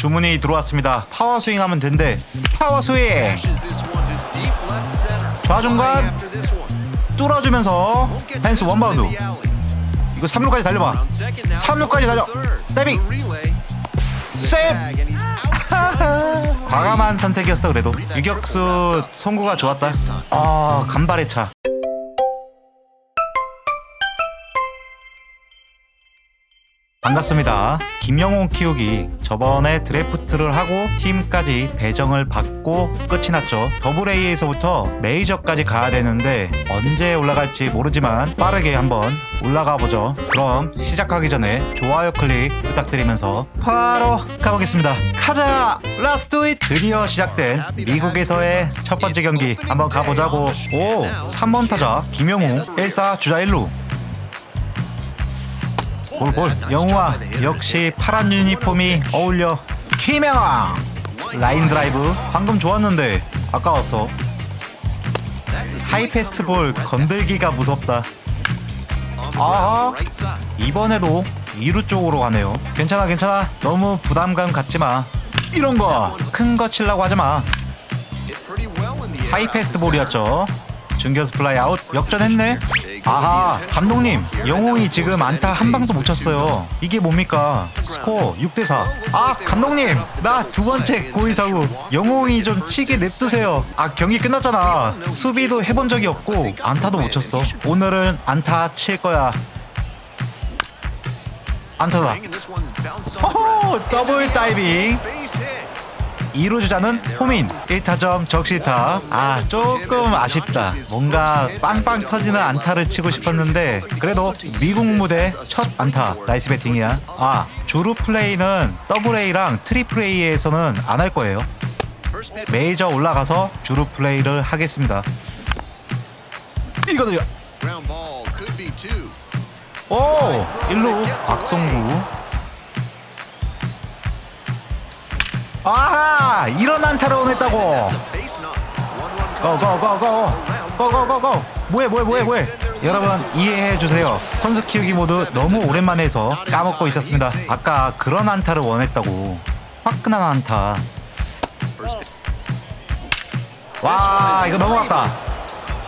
주문이 들어왔습니다. 파워 스윙 하면 된대. 파워 스윙. 좌중간 뚫어주면서 펜스 원바운드. 이거 3루까지 달려봐. 3루까지 달려. 데빙. 세이브. 과감한 선택이었어 그래도. 유격수 송구가 좋았다. 아 간발의 차. 반갑습니다. 김영웅 키우기 저번에 드래프트를 하고 팀까지 배정을 받고 끝이 났죠. 더블 A에서부터 메이저까지 가야 되는데 언제 올라갈지 모르지만 빠르게 한번 올라가 보죠. 그럼 시작하기 전에 좋아요 클릭 부탁드리면서 바로 가보겠습니다. 가자! 라스트 잇! 드디어 시작된 미국에서의 첫 번째 경기 한번 가보자고. 오! 3번 타자 김영웅 1사 주자 1루 볼볼 영우아 역시 파란 유니폼이 어울려 김영아 라인 드라이브 방금 좋았는데 아까웠어 하이패스트 볼 건들기가 무섭다. 아 이번에도 2루 쪽으로 가네요. 괜찮아 괜찮아. 너무 부담감 갖지 마. 이런 거 큰 거 치려고 하지 마. 하이패스트 볼이었죠. 중견수 플라이 아웃 역전했네 아하 감독님 영웅이 지금 안타 한 방도 못 쳤어요. 이게 뭡니까? 스코어 6대4 아 감독님 나 두 번째 고의사고 영웅이 좀 치게 냅두세요. 아 경기 끝났잖아. 수비도 해본 적이 없고 안타도 못 쳤어. 오늘은 안타 칠 거야. 안타다. 호호 더블 다이빙 2루 주자는 호민. 1타점 적시타. 아 조금 아쉽다. 뭔가 빵빵 터지는 안타를 치고 싶었는데 그래도 미국 무대 첫 안타. 나이스 배팅이야. 아 주루 플레이는 더블 A랑 트리플 A에서는 안 할 거예요. 메이저 올라가서 주루 플레이를 하겠습니다. 이거도 오 1루 박송구 아하 이런 안타를 원했다고. 고고고고. 고고고고. 뭐해 뭐해 뭐해 뭐해. 여러분 이해해 주세요. 선수 키우기 모두 너무 오랜만에 해서 까먹고 있었습니다. 아까 그런 안타를 원했다고. 화끈한 안타. 와 이거 넘어갔다.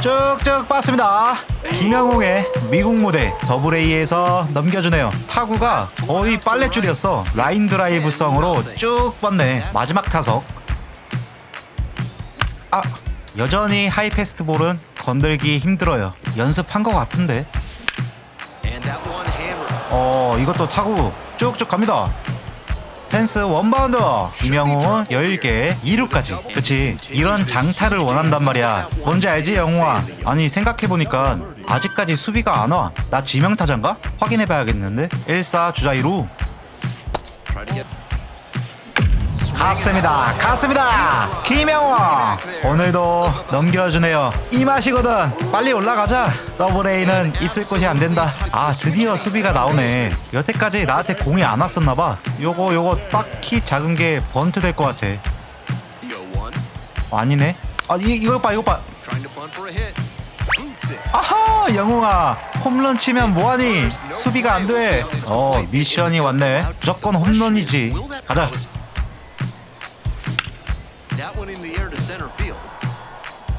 쭉쭉 빠습니다 김영웅의 미국 무대 더블 A에서 넘겨주네요. 타구가 거의 빨래줄이었어. 라인 드라이브성으로 쭉 뻗네. 마지막 타석. 아 여전히 하이패스트 볼은 건들기 힘들어요. 연습한 것 같은데. 어 이것도 타구 쭉쭉 갑니다. 펜스 원바운드 김영웅은 여유있게 2루까지. 그치 이런 장타를 원한단 말이야. 뭔지 알지 영웅아? 아니 생각해보니까 아직까지 수비가 안 와 나 지명 타자인가? 확인해 봐야겠는데. 1사 주자 2루. 갔습니다. 갔습니다. 김영웅 오늘도 넘겨주네요. 이 맛이거든. 빨리 올라가자. 더블 A는 있을 곳이 안 된다. 아 드디어 수비가 나오네. 여태까지 나한테 공이 안 왔었나 봐. 요거 요거 딱히 작은 게 번트 될 것 같아. 어, 아니네. 아 이, 이거 봐 이거 봐 아하 영웅아 홈런 치면 뭐하니? 수비가 안돼어 미션이 왔네. 무조건 홈런이지. 가자.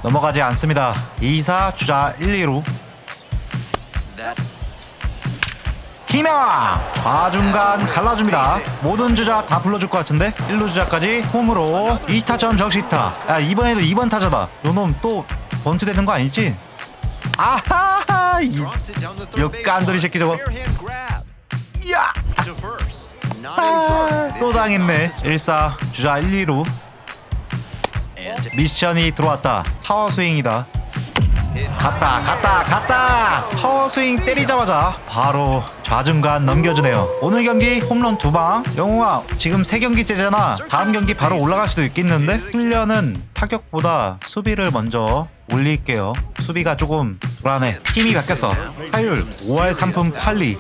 넘어가지 않습니다. 2사 주자 1, 2루. 김영아 좌중간 갈라줍니다. 모든 주자 다 불러줄 것 같은데? 1루 주자까지 홈으로. 2타점 적시타. 야 이번에도 2번 타자다. 요놈 또 번트 되는 거 아니지? 아하 이 역간돌이 새끼 저거. 야! 아, 또 당했네. 1사 주자 1, 2루. 미션이 들어왔다. 파워 스윙이다. 갔다 갔다 갔다. 파워 스윙 때리자마자 바로 좌중간 넘겨주네요. 오늘 경기 홈런 두방. 영웅아 지금 세 경기째잖아. 다음 경기 바로 올라갈 수도 있겠는데? 훈련은 타격보다 수비를 먼저 올릴게요. 수비가 조금 불안해. 힘이 바뀌었어 타율 5할 3푼 8리.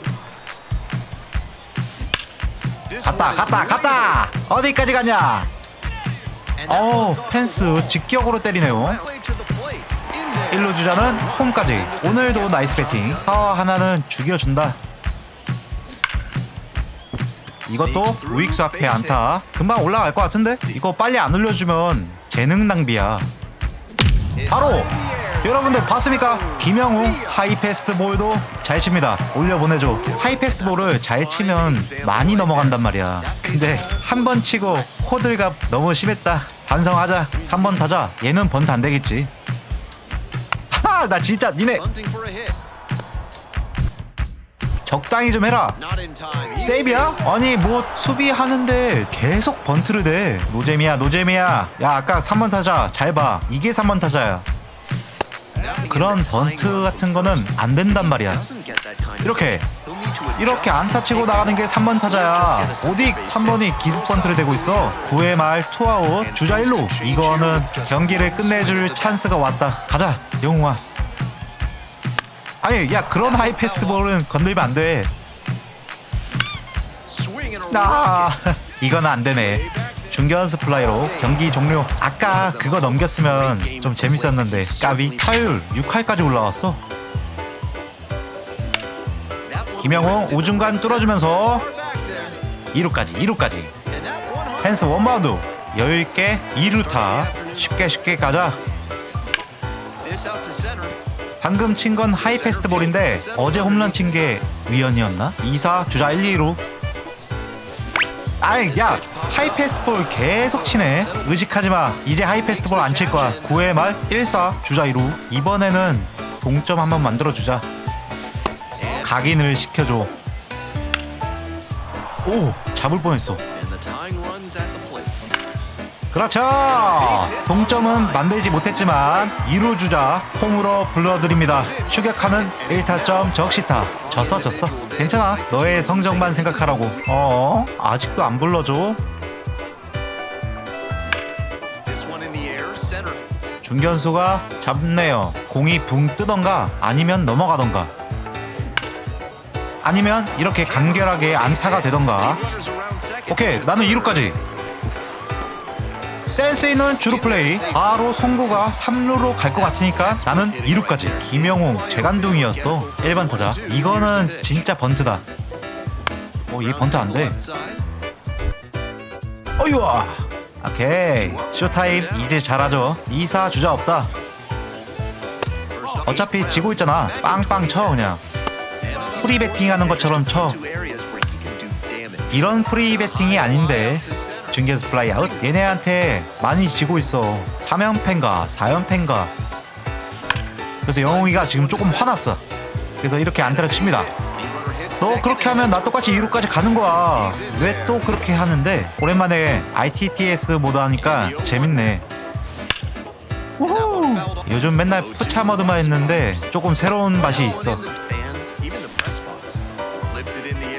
갔다 갔다 갔다! 어디까지 가냐? 어우 펜스 직격으로 때리네요. 1루 주자는 홈까지. 오늘도 나이스 배팅. 파워 하나는 죽여준다. 이것도 우익수 앞에 안타. 금방 올라갈 것 같은데? 이거 빨리 안 올려주면 재능 낭비야. 바로 여러분들 봤습니까? 김영웅 하이패스트 볼도 잘 칩니다. 올려보내줘. 하이패스트 볼을 잘 치면 많이 넘어간단 말이야. 근데 한 번 치고 호들갑 너무 심했다. 반성하자. 3번 타자. 얘는 번트 안 되겠지. 하! 나 진짜 니네. 적당히 좀 해라. 세이비야? 아니 뭐 수비하는데 계속 번트를 대 노잼이야 노잼이야 야 아까 3번 타자 잘 봐 이게 3번 타자야 그런 번트 같은 거는 안 된단 말이야. 이렇게 이렇게 안타 치고 나가는 게 3번 타자야. 어디 3번이 기습 번트를 대고 있어. 9회 말 투아웃 주자 1루. 이거는 경기를 끝내줄 찬스가 왔다. 가자 영웅아. 아니 야 그런 하이 패스트볼은 건들면 and a 아. 이건 안 되네. 중견수 플라이로 경기 종료. 아까 그거 넘겼으면 좀 재밌었는데 까비 타율 6할까지 올라왔어. 김영웅 우중간 뚫어주면서 far back then. 2루까지 2루까지. And that one hung 펜스 원바운드 여유 있게 2루타 쉽게 쉽게 가자. 방금 친 건 하이 패스트 볼인데 어제 홈런 친게 우연이었나? 2사 주자 1, 2루. 아이 야 하이 패스트볼 계속 치네. 의식하지 마. 이제 하이 패스트볼 안 칠 거야. 9회 말 1사 주자 2루. 이번에는 동점 한번 만들어 주자. 각인을 시켜줘. 오 잡을 뻔했어 그렇죠. 동점은 만들지 못했지만 2루 주자 홈으로 불러드립니다. 추격하는 1타점 적시타. 졌어 졌어. 괜찮아. 너의 성적만 생각하라고. 어 아직도 안 불러줘. 중견수가 잡네요. 공이 붕 뜨던가 아니면 넘어가던가. 아니면 이렇게 간결하게 안타가 되던가. 오케이 나는 2루까지 센스 있는 주루 플레이. 바로 송구가 3루로 갈 것 같으니까 나는 2루까지. 김영웅 재간둥이였어. 1번 타자. 이거는 진짜 번트다. 어얘 번트 안돼. 어이와. 오케이. 쇼타임 이제 잘하죠. 2사 주자 없다. 어차피 지고 있잖아. 빵빵 쳐 그냥. 프리 배팅 하는 것처럼 쳐. 이런 프리 배팅이 아닌데. 중계에서 플라이 아웃? 얘네한테 많이 지고 있어. 3연패인가 4연패인가 그래서 영웅이가 지금 조금 화났어. 그래서 이렇게 안타를 칩니다. B-runner hits 너 그렇게 하면 나 똑같이 2루까지 가는 거야. 왜 또 그렇게 하는데? 오랜만에 ITTS 모드 하니까 재밌네. 우후! 요즘 맨날 푸차 모드만 했는데 조금 새로운 맛이 있어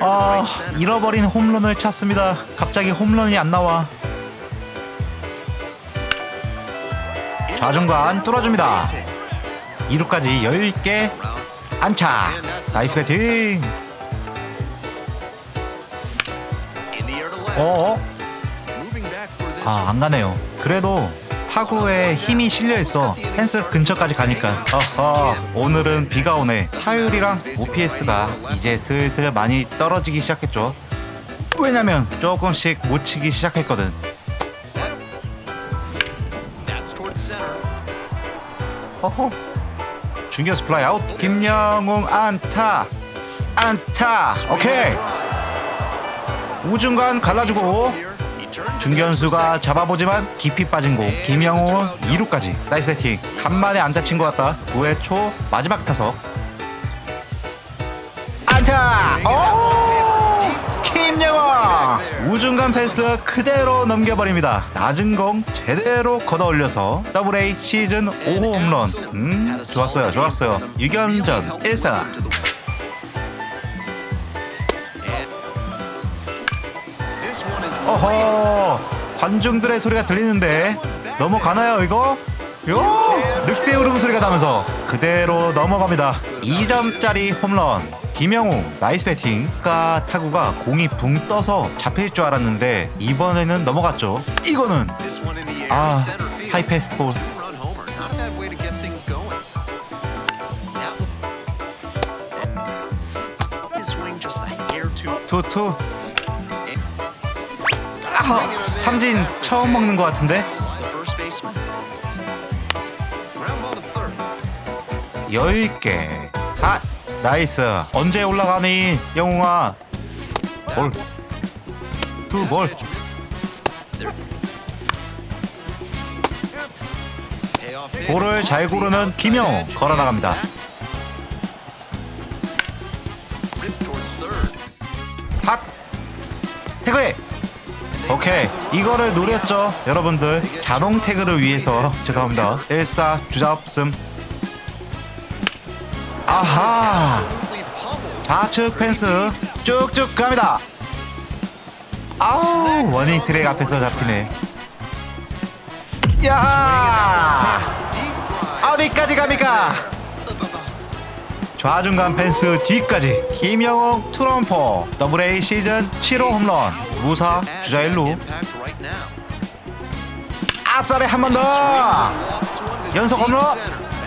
아. 잃어버린 홈런을 찾습니다. 갑자기 홈런이 안 나와. 좌중간 뚫어줍니다. 2루까지 여유있게 안차. 나이스 배팅. this 아. 안 가네요. 그래도 타구에 힘이 실려있어 펜스 근처까지 가니까. 어허 오늘은 비가 오네. 타율이랑 OPS가 이제 슬슬 많이 떨어지기 시작했죠. 왜냐면 조금씩 못 치기 시작했거든. 허허. 중견수 플라이 아웃. 김영웅 안타. 안타. 오케이. 우중간 갈라주고 중견수가 잡아보지만 깊이 빠진 공. 김영웅은 2루까지. 나이스 배팅. 간만에 안타 친것 같다. 9회 초 마지막 타석. 안타! 오 김영웅 우중간 패스 그대로 넘겨버립니다. 낮은 공 제대로 걷어 올려서 더블A 시즌 5호 홈런. 음 좋았어요 좋았어요. 유견전 1사 어허 관중들의 소리가 들리는데 넘어가나요 이거? 요 늑대 울음소리가 나면서 그대로 넘어갑니다 2점짜리 홈런 김영웅 나이스 배팅 가 타구가 공이 붕 떠서 잡힐 줄 알았는데 이번에는 넘어갔죠 이거는 아. 하이 Two-run homer. 삼진 처음 먹는 것 같은데. 여유 있게. 아 나이스. 언제 올라가니 영웅아? 볼. 두 볼. 볼을 잘 고르는 김영호 걸어 나갑니다. 이 이거를 노렸죠 여러분들. 자동 태그를 위해서. 죄송합니다. 1사 주자 없음. 아하. 좌측 펜스 쭉쭉 갑니다. 아우 워닝 트랙 앞에서 잡히네. 야. 어디까지 갑니까? 좌중간 펜스 뒤까지. 김영웅 투런포 더블A 시즌 7호 홈런. 무사 주자 1루. Impact right now. 아싸레 한 번 더. 연속 홈런.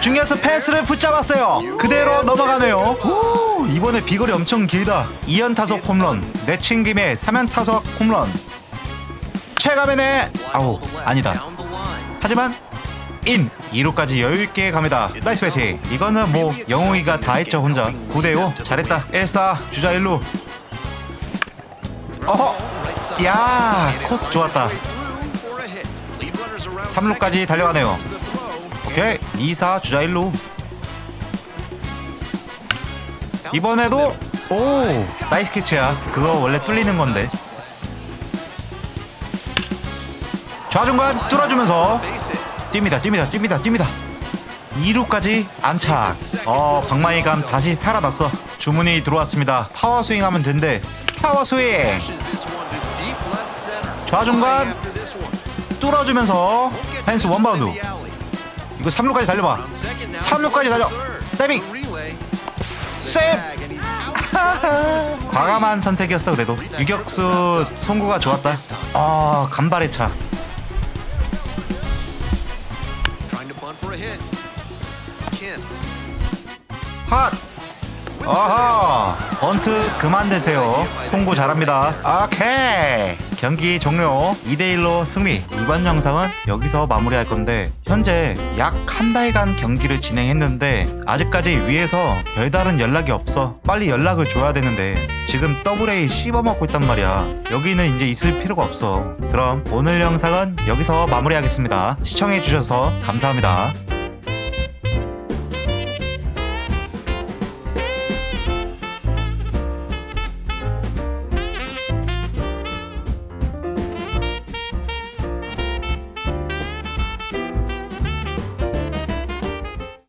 중요해서 펜스를 붙잡았어요. 그대로 넘어가네요. 오, 이번에 비거리 엄청 길다. 2연 타석 홈런. 내친 김에 3연 타석 홈런. 최가면에 Fly 아우 아니다. 하지만 인 2루까지 여유있게 갑니다. 나이스 배팅. 이거는 뭐 영웅이가 다 했죠 혼자. 9대5 잘했다. 1사. 주자 1루. 어허. 야 코스 좋았다 its way through for a hit. Lead runners around 3루까지 second. 달려가네요. 오케이 2사 주자 1루 이번에도 오 나이스 캐치야 그거 원래 뚫리는 건데 좌중간 뚫어주면서. 뜁니다 뜁니다 뜁니다 뜁니다 2루까지 안착 어 방망이감 다시 살아났어 주문이 들어왔습니다 파워 스윙 하면 된대 파워 스윙 좌중간. 뚫어주면서 펜스 원바운드. 이거 3루까지 달려봐 On second now. 3루까지 달려 he's out. 과감한 선택이었어 그래도 유격수 송구가 좋았다 아 간발의 차. 핫! 아하! 번트 그만 대세요. 송구 잘합니다. 오케이! 경기 종료 2대1로 승리. 이번 영상은 여기서 마무리할 건데, 현재 약 한 달간 경기를 진행했는데, 아직까지 위에서 별다른 연락이 없어. 빨리 연락을 줘야 되는데, 지금 더블A 씹어먹고 있단 말이야. 여기는 이제 있을 필요가 없어. 그럼 오늘 영상은 여기서 마무리하겠습니다. 시청해주셔서 감사합니다.